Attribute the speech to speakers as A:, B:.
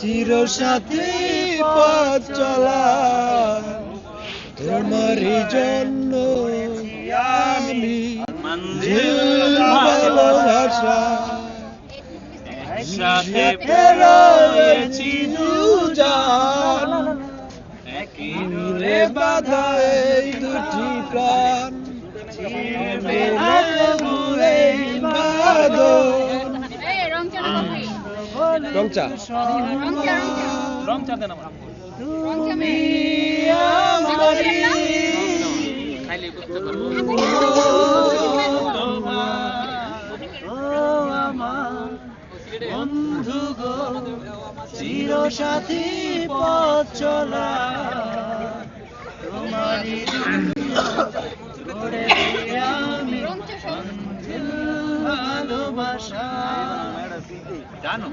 A: চিরসাথী পথ চলা তোমারই জন্য আমি ভালোবাসা।
B: সাথে
A: রয়েছি দুজন। একই নূরে বাধা এই দুটি প্রাণ।
C: রং চা
A: রং চা
B: দেন আমার খাইলে বুঝতে
A: বন্ধু গো চিরসাথী পথ চলা। তোমারই আমি
C: রং চা সব
A: ভালোবাসা। Dano.